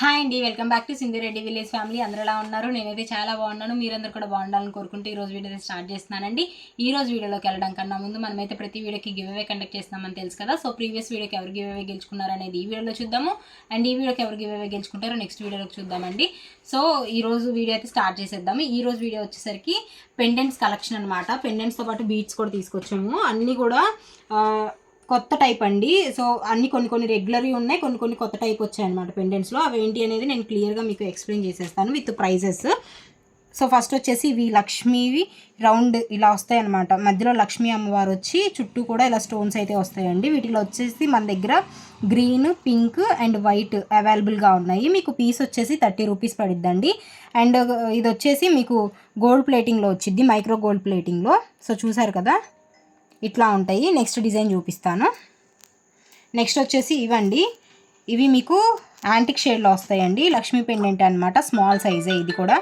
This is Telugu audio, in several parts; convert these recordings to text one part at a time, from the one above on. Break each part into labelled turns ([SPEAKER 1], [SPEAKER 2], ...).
[SPEAKER 1] హాయ్ అండి welcome back to Reddy village family అందరూ ఎలా ఉన్నారు నేనైతే చాలా బాగున్నాను మీరందరూ కూడా బాగుండాలని కోరుకుంటే ఈ రోజు వీడియో స్టార్ట్ చేస్తున్నానండి ఈ రోజు వీడియోలోకి వెళ్ళడం కన్నా ముందు మనమైతే ప్రతి వీడియోకి గివ్ అవే కండక్ట్ చేస్తామని తెలుసు కదా సో ప్రీవియస్ వీడియోకి ఎవరు గివ్ అవే గెలుచుకున్నారు అనేది ఈ వీడియోలో చూద్దాము అండ్ ఈ వీడియోకి ఎవరు గివ్ అవే గెలుచుకుంటారో నెక్స్ట్ వీడియోలోకి చూద్దామండి సో ఈ రోజు వీడియో అయితే స్టార్ట్ చేసేద్దాము ఈ రోజు వీడియో వచ్చేసరికి పెండెంట్స్ కలెక్షన్ అనమాట పెండెంట్స్తో పాటు బీట్స్ కూడా తీసుకొచ్చాము అన్నీ కూడా కొత్త టైప్ అండి సో అన్ని కొన్ని కొన్ని రెగ్యులర్వి ఉన్నాయి కొన్ని కొన్ని కొత్త టైప్ వచ్చాయి అనమాట పెండెంట్స్లో అవి ఏంటి అనేది నేను క్లియర్గా మీకు ఎక్స్ప్లెయిన్ చేసేస్తాను విత్ ప్రైజెస్ సో ఫస్ట్ వచ్చేసి ఇవి లక్ష్మీవి రౌండ్ ఇలా వస్తాయి అనమాట మధ్యలో లక్ష్మీ అమ్మవారు వచ్చి చుట్టూ కూడా ఇలా స్టోన్స్ అయితే వస్తాయండి వీటిలో వచ్చేసి మన దగ్గర గ్రీన్ పింక్ అండ్ వైట్ అవైలబుల్గా ఉన్నాయి మీకు పీస్ వచ్చేసి థర్టీ రూపీస్ పడిద్దండి అండ్ uh, ఇది వచ్చేసి మీకు గోల్డ్ ప్లేటింగ్లో వచ్చిద్ది మైక్రో గోల్డ్ ప్లేటింగ్లో సో చూసారు కదా ఇట్లా ఉంటాయి నెక్స్ట్ డిజైన్ చూపిస్తాను నెక్స్ట్ వచ్చేసి ఇవండి ఇవి మీకు యాంటిక్ షేడ్లో వస్తాయండి లక్ష్మీ పెండెంట్ అనమాట స్మాల్ సైజే ఇది కూడా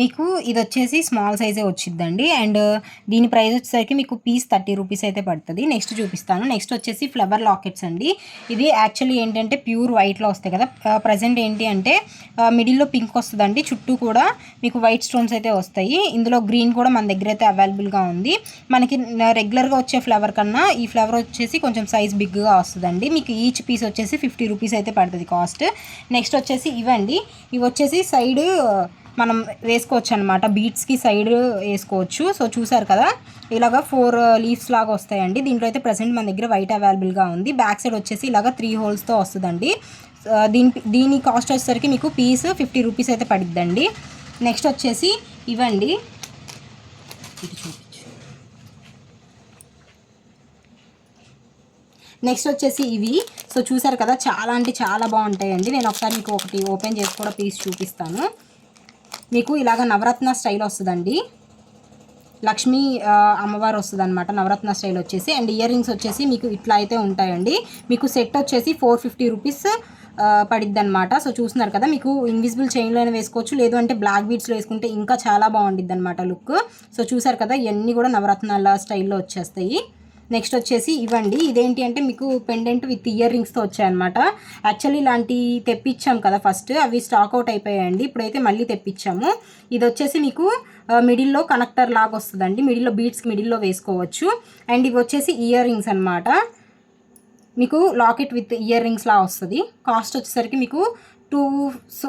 [SPEAKER 1] మీకు ఇది వచ్చేసి స్మాల్ సైజే వచ్చిందండి అండ్ దీని ప్రైస్ వచ్చేసరికి మీకు పీస్ థర్టీ రూపీస్ అయితే పడుతుంది నెక్స్ట్ చూపిస్తాను నెక్స్ట్ వచ్చేసి ఫ్లవర్ లాకెట్స్ అండి ఇది యాక్చువల్లీ ఏంటంటే ప్యూర్ వైట్లో వస్తాయి కదా ప్రజెంట్ ఏంటి అంటే మిడిల్లో పింక్ వస్తుందండి చుట్టూ కూడా మీకు వైట్ స్టోన్స్ అయితే వస్తాయి ఇందులో గ్రీన్ కూడా మన దగ్గర అయితే అవైలబుల్గా ఉంది మనకి రెగ్యులర్గా వచ్చే ఫ్లవర్ కన్నా ఈ ఫ్లవర్ వచ్చేసి కొంచెం సైజ్ బిగ్గా వస్తుందండి మీకు ఈచ్ పీస్ వచ్చేసి ఫిఫ్టీ రూపీస్ అయితే పడుతుంది కాస్ట్ నెక్స్ట్ వచ్చేసి ఇవండి ఇవి వచ్చేసి సైడ్ మనం వేసుకోవచ్చు అనమాట బీట్స్కి సైడ్ వేసుకోవచ్చు సో చూసారు కదా ఇలాగ ఫోర్ లీవ్స్ లాగా వస్తాయండి దీంట్లో అయితే ప్రజెంట్ మన దగ్గర వైట్ అవైలబుల్గా ఉంది బ్యాక్ సైడ్ వచ్చేసి ఇలాగ త్రీ హోల్స్తో వస్తుందండి దీని దీని కాస్ట్ వచ్చేసరికి మీకు పీస్ ఫిఫ్టీ రూపీస్ అయితే పడుద్దండి నెక్స్ట్ వచ్చేసి ఇవండి నెక్స్ట్ వచ్చేసి ఇవి సో చూసారు కదా చాలా అంటే చాలా బాగుంటాయండి నేను ఒకసారి మీకు ఒకటి ఓపెన్ చేసి కూడా పీస్ చూపిస్తాను మీకు ఇలాగ నవరత్న స్టైల్ వస్తుందండి లక్ష్మీ అమ్మవారు వస్తుంది అనమాట నవరత్న స్టైల్ వచ్చేసి అండ్ ఇయర్ రింగ్స్ వచ్చేసి మీకు ఇట్లా అయితే ఉంటాయండి మీకు సెట్ వచ్చేసి ఫోర్ ఫిఫ్టీ రూపీస్ పడిద్ది అనమాట సో చూస్తున్నారు కదా మీకు ఇన్విజిబుల్ చైన్లో అయినా వేసుకోవచ్చు లేదు అంటే బ్లాక్ బీడ్స్లో వేసుకుంటే ఇంకా చాలా బాగుండిద్ది అనమాట లుక్ సో చూసారు కదా ఇవన్నీ కూడా నవరత్నాల స్టైల్లో వచ్చేస్తాయి నెక్స్ట్ వచ్చేసి ఇవ్వండి ఇదేంటి అంటే మీకు పెండెంట్ విత్ ఇయర్ రింగ్స్తో వచ్చాయన్నమాట యాక్చువల్లీ ఇలాంటి తెప్పించాం కదా ఫస్ట్ అవి స్టాక్ అవుట్ అయిపోయాయండి ఇప్పుడైతే మళ్ళీ తెప్పించాము ఇది వచ్చేసి మీకు మిడిల్లో కనెక్టర్ లాగా వస్తుందండి మిడిల్లో బీట్స్ మిడిల్లో వేసుకోవచ్చు అండ్ ఇవి వచ్చేసి ఇయర్ రింగ్స్ అనమాట మీకు లాకెట్ విత్ ఇయర్ రింగ్స్లా వస్తుంది కాస్ట్ వచ్చేసరికి మీకు two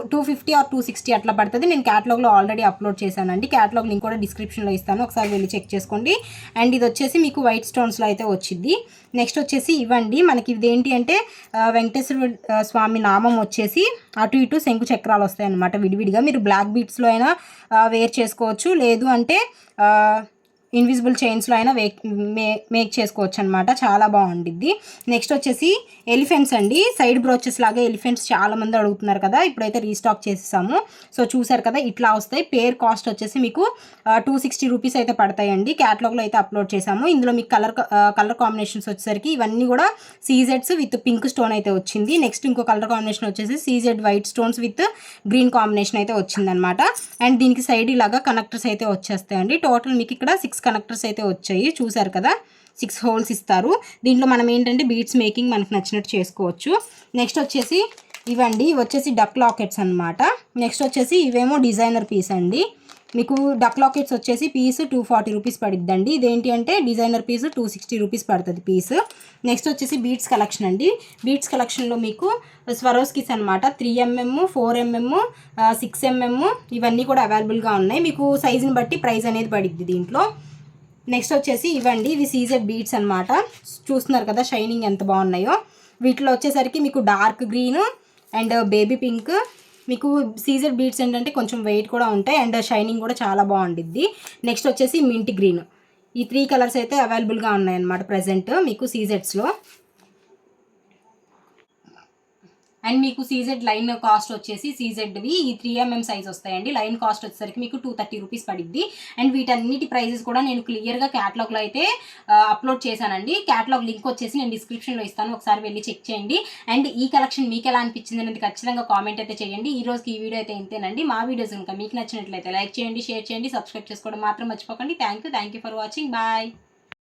[SPEAKER 1] two fifty or two sixty అట్లా పడుతుంది నేను క్యాటలాగ్లో ఆల్రెడీ అప్లోడ్ చేశానండి క్యాటలాగ్ లింక్ కూడా డిస్క్రిప్షన్లో ఇస్తాను ఒకసారి వెళ్ళి చెక్ చేసుకోండి అండ్ ఇది వచ్చేసి మీకు వైట్ స్టోన్స్లో అయితే వచ్చింది నెక్స్ట్ వచ్చేసి ఇవ్వండి మనకి ఇదేంటి అంటే వెంకటేశ్వర స్వామి నామం వచ్చేసి అటు ఇటు శంకు చక్రాలు వస్తాయి అనమాట విడివిడిగా మీరు బ్లాక్ బీట్స్లో అయినా వేర్ చేసుకోవచ్చు లేదు అంటే ఇన్విజిబుల్ చైన్స్లో అయినా వేక్ మేక్ చేసుకోవచ్చు అనమాట చాలా బాగుండిద్ది నెక్స్ట్ వచ్చేసి ఎలిఫెంట్స్ అండి సైడ్ బ్రోచెస్ లాగా ఎలిఫెంట్స్ చాలామంది అడుగుతున్నారు కదా ఇప్పుడైతే రీస్టాక్ చేసేసాము సో చూసారు కదా ఇట్లా వస్తాయి పేర్ కాస్ట్ వచ్చేసి మీకు టూ సిక్స్టీ రూపీస్ అయితే పడతాయండి క్యాటలాగ్లో అయితే అప్లోడ్ చేసాము ఇందులో మీకు కలర్ కలర్ కాంబినేషన్స్ వచ్చేసరికి ఇవన్నీ కూడా సీజెడ్స్ విత్ పింక్ స్టోన్ అయితే వచ్చింది నెక్స్ట్ ఇంకో కలర్ కాంబినేషన్ వచ్చేసి CZ white stones with green combination అయితే వచ్చిందనమాట అండ్ దీనికి సైడ్ ఇలాగా కనెక్టర్స్ అయితే వచ్చేస్తాయండి టోటల్ మీకు ఇక్కడ సిక్స్ సిక్స్ కనెక్టర్స్ అయితే వచ్చాయి చూసారు కదా సిక్స్ హోల్స్ ఇస్తారు దీంట్లో మనం ఏంటంటే బీట్స్ మేకింగ్ మనకు నచ్చినట్టు చేసుకోవచ్చు నెక్స్ట్ వచ్చేసి ఇవండి వచ్చేసి డక్ లాకెట్స్ అనమాట నెక్స్ట్ వచ్చేసి ఇవేమో డిజైనర్ పీస్ అండి మీకు డక్ లాకెట్స్ వచ్చేసి పీస్ టూ ఫార్టీ రూపీస్ పడుద్దండి ఇదేంటి అంటే designer piece two sixty rupees పడుతుంది పీస్ నెక్స్ట్ వచ్చేసి బీట్స్ కలెక్షన్ అండి బీట్స్ కలెక్షన్లో మీకు స్వరోస్కిస్ అనమాట three mm four mm six mm ఇవన్నీ కూడా అవైలబుల్గా ఉన్నాయి మీకు సైజుని బట్టి ప్రైస్ అనేది పడుద్ది దీంట్లో నెక్స్ట్ వచ్చేసి ఇవ్వండి ఇవి సీజెడ్ బీట్స్ అనమాట చూస్తున్నారు కదా షైనింగ్ ఎంత బాగున్నాయో వీటిలో వచ్చేసరికి మీకు dark green and baby pink మీకు సీజర్ బీట్స్ ఏంటంటే కొంచెం వెయిట్ కూడా ఉంటాయి అండ్ షైనింగ్ కూడా చాలా బాగుండిద్ది నెక్స్ట్ వచ్చేసి మింట్ గ్రీన్ ఈ త్రీ కలర్స్ అయితే అవైలబుల్గా ఉన్నాయన్నమాట ప్రజెంట్ మీకు సీజర్స్లో అండ్ మీకు సీజెడ్ లైన్ కాస్ట్ వచ్చేసి సీజెడ్వి ఈ త్రీ ఎంఎం సైజ్ వస్తాయండి లైన్ కాస్ట్ వచ్చేసరికి మీకు టూ థర్టీ రూపీస్ పడిద్ది అండ్ వీటన్నిటి ప్రైజెస్ కూడా నేను క్లియర్గా క్యాటలాగ్లో అయితే అప్లోడ్ చేశానండి క్యాటలాగ్ లింక్ వచ్చేసి నేను డిస్క్రిప్షన్లో ఇస్తాను ఒకసారి వెళ్ళి చెక్ చేయండి అండ్ ఈ కలెక్షన్ మీకు ఎలా అనిపించింది అనేది ఖచ్చితంగా కామెంట్ అయితే చేయండి ఈ రోజుకి ఈ వీడియో అయితే ఇంతేనండి మా వీడియోస్ ఇంకా మీకు నచ్చినట్లయితే లైక్ చేయండి షేర్ చేయండి సబ్స్క్రైబ్ చేసుకోవడం మాత్రం మర్చిపోకండి thank you thank you for watching bye